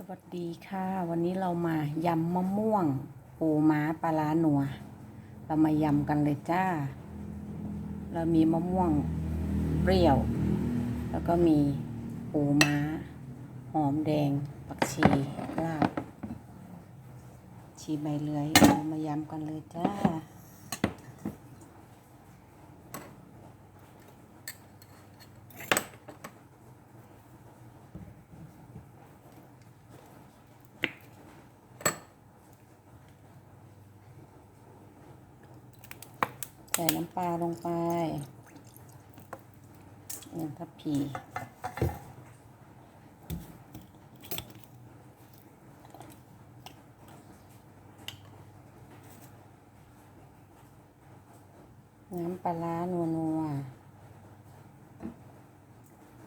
สวัสดีค่ะ วันนี้เรามายำมะม่วง ปูม้าปลาร้าหนัว เรามายำกันเลยจ้า เรามีมะม่วงเปรี้ยว แล้วก็มีปูม้า หอมแดงปักชีลาบชีใบเลื้อยเรามายำกันเลยจ้า น้ำปลาลงไปหนึ่งทัพพีน้ำปลาร้านัวนัว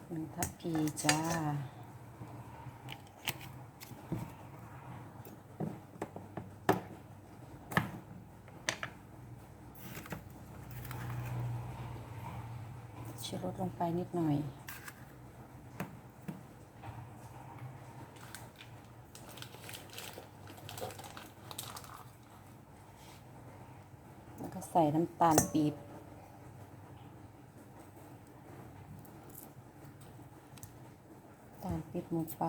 หนึ่งทัพพีจ้า ชูรสลงไปนิดหน่อย แล้วก็ใส่น้ำตาลปี๊บตาลปี๊บลงไป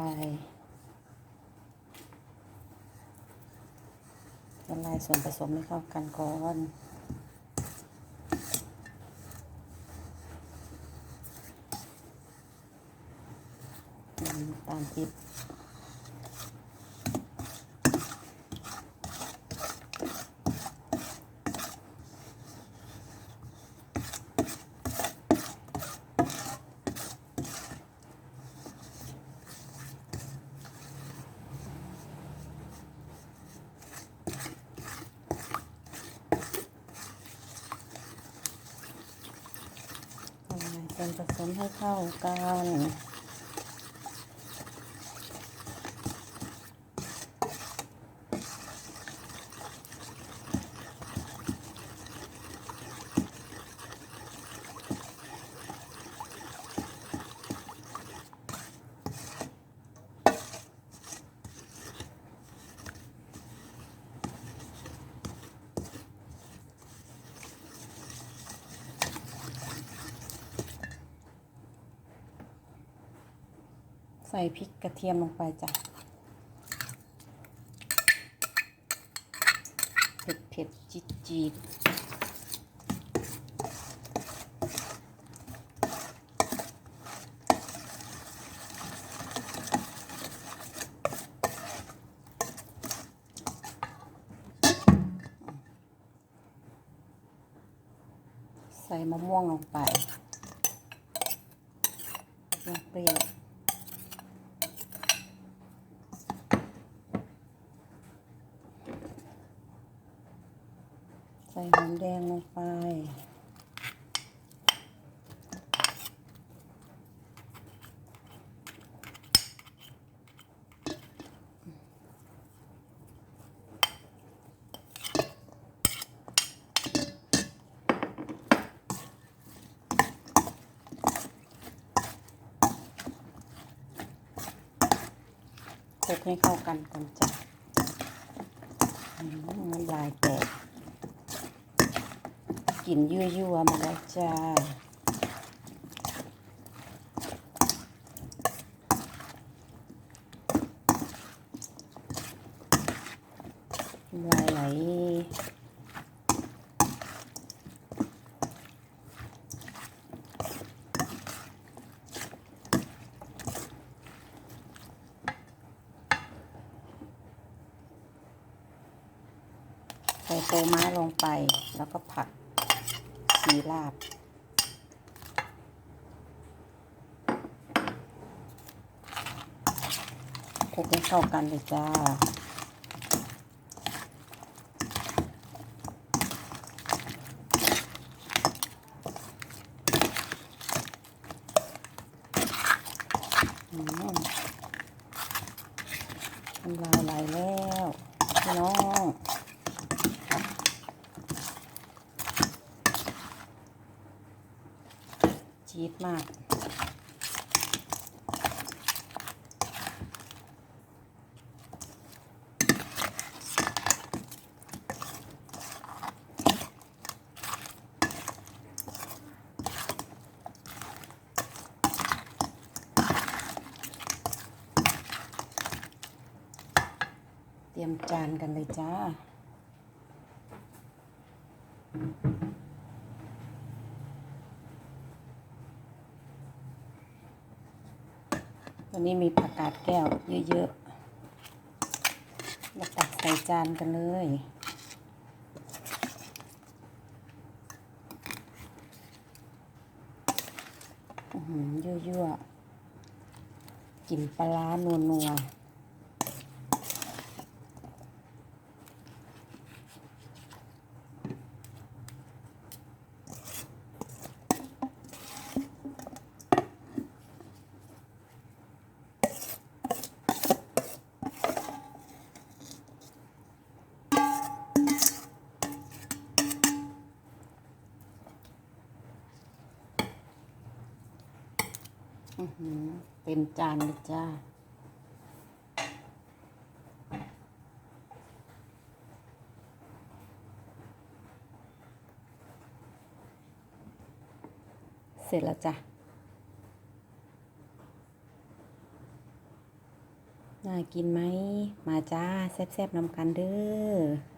ละลายส่วนผสมให้เข้ากันก่อนำตาลปี๊บละลายส่วนผสมให้เข้ากัน ใส่พริกกระเทียมลงไปจ้ะเผ็ดเผ็ดจีดจีดใส่มะม่วงลงไปมะเปรี้ยว ใส่หอมแดงลงไป คลุกให้เข้ากันก่อนจ้ะอืมน้ำลายแตก กลิ่นยั่วๆมาแล้วจ้าน้ำลายไหลใส่โปม้าลงไปแล้วก็ผัด สีลาบ คลุกให้เข้ากันเลยจ้า จี๊ดมาก เตรียมจานกันเลยจ้า Thank you. นี้มีผักกาดแก้วเยอะๆมาตักใส่จานกันเลยอือหือยั่วๆกลิ่นปลาร้านัวๆ เต็มจานเลยจ้าเสร็จแล้วจ้ะ น่ากินไหม มาจ้า แซ่บๆนำกันเด้อ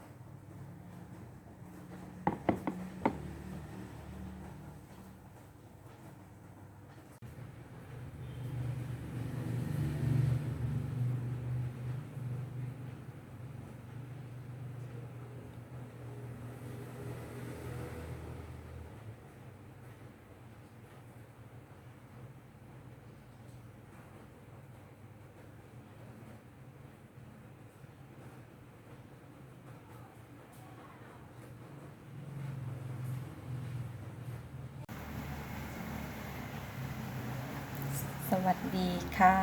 วัสดีค่ะ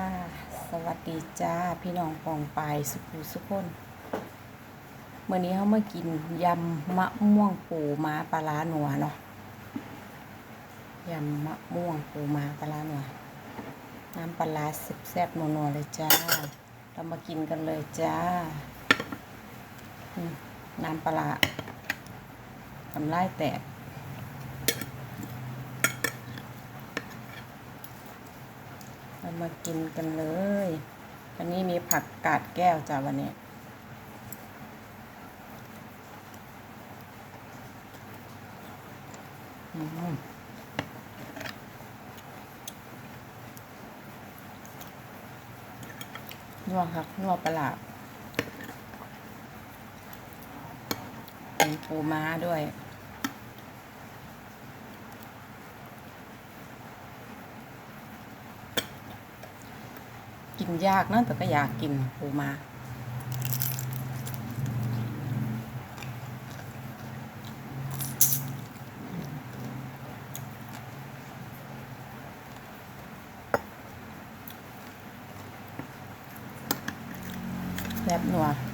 สวัสดีจ้าพี่น้องปองปายสุขุสุขคนเมื่อนี้เขามากินยำมะม่วงปูม้าปลาร้าหนัวเนาะยำมะม่วงปูม้าปลาร้าหนัวน้ำปลาร้าแซ่บๆนัวๆเลยจ้า เรามากินกันเลยจ้าน้ำปลาทำลายแตก เรา มากินกันเลยวันนี้มีผักกาดแก้วจ้าวันนี้นัวครับนัวปลาร้าเป็นปูม้าด้วย กินยากนะแต่ก็อยากกินปูมา แบบนัวๆ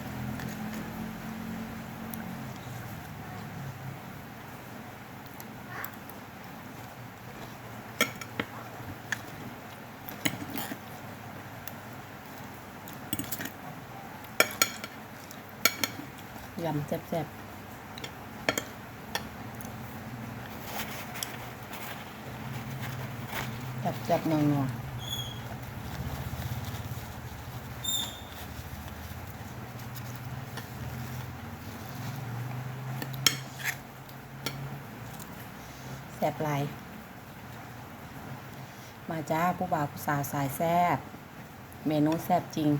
ยำแซ่บๆแซ่บๆนัวๆแซ่บหลายมาจ้าผู้บ่าวผู้สาวสายแซ่บ เมนูแซ่บจริง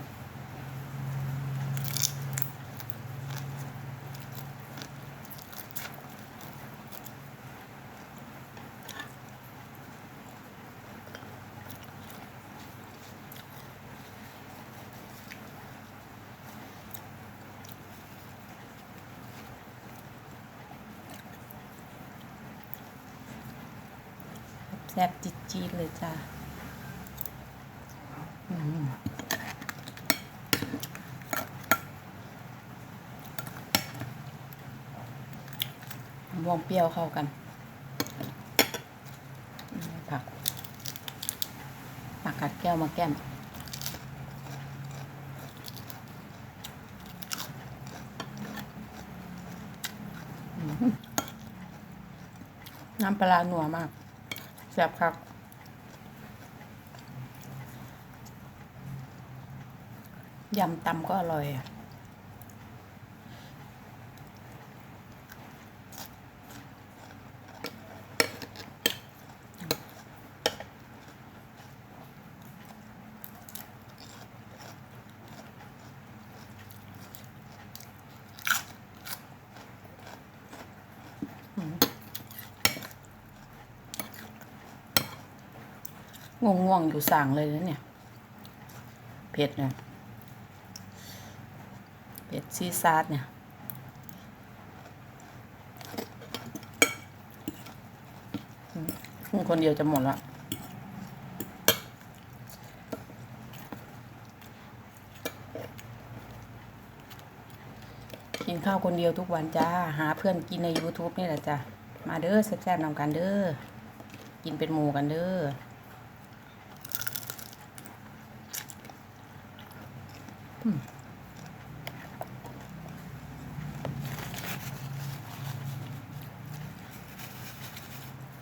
แซ่บจี๊ดๆเลยจ้าอืมมะม่วงเปรี้ยวเข้ากัน ผัก ผักกัดแก้วมาแก้มน้ำปลาหนัวมาก ซ่บครับยำตำก็อร่อยอะ ง่วงๆอยู่สั่งเลยนะเนี่ย เผ็ดนะเผ็ดซีซาร์เนี่ยอืมคนเดียวจะหมดละกินข้าวคนเดียวทุกวันจ้า หาเพื่อนกินใน YouTube นี่แหละจ้ะ มาเด้อแซ่บๆนำกันเด้อ กินเป็นหมูกันเด้อ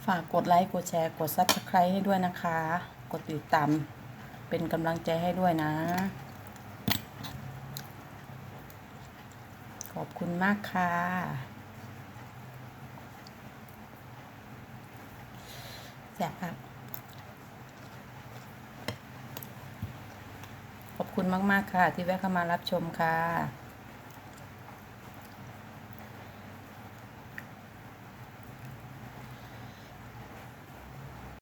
ฝากกดไลค์ กดแชร์ กด Subscribe ให้ด้วยนะคะ กดติดตาม เป็นกำลังใจให้ด้วยนะ ขอบคุณมากค่ะแซ่บครับ ขอบ คุณมาก ๆ ค่ะ ที่แวะเข้ามารับชมค่ะ